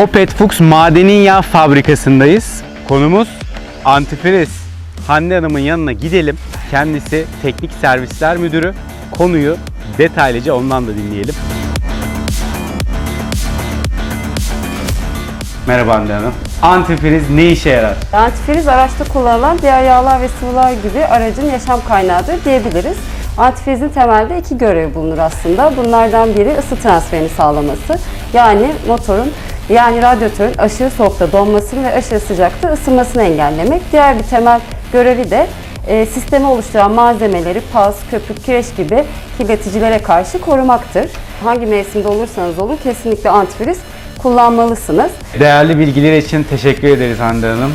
Opet Fuchs Madeni Yağ Fabrikası'ndayız. Konumuz antifriz. Hande Hanım'ın yanına gidelim. Kendisi teknik servisler müdürü. Konuyu detaylıca ondan da dinleyelim. Merhaba Hande Hanım. Antifriz ne işe yarar? Antifriz araçta kullanılan diğer yağlar ve sıvılar gibi aracın yaşam kaynağıdır diyebiliriz. Antifrizin temelde iki görevi bulunur aslında. Bunlardan biri ısı transferini sağlaması. Yani motorun yani radyatörün aşırı soğukta donmasını ve aşırı sıcakta ısınmasını engellemek. Diğer bir temel görevi de e, sistemi oluşturan malzemeleri paz, köpük, kireç gibi kirleticilere karşı korumaktır. Hangi mevsimde olursanız olun kesinlikle antifriz kullanmalısınız. Değerli bilgiler için teşekkür ederiz Hande Hanım.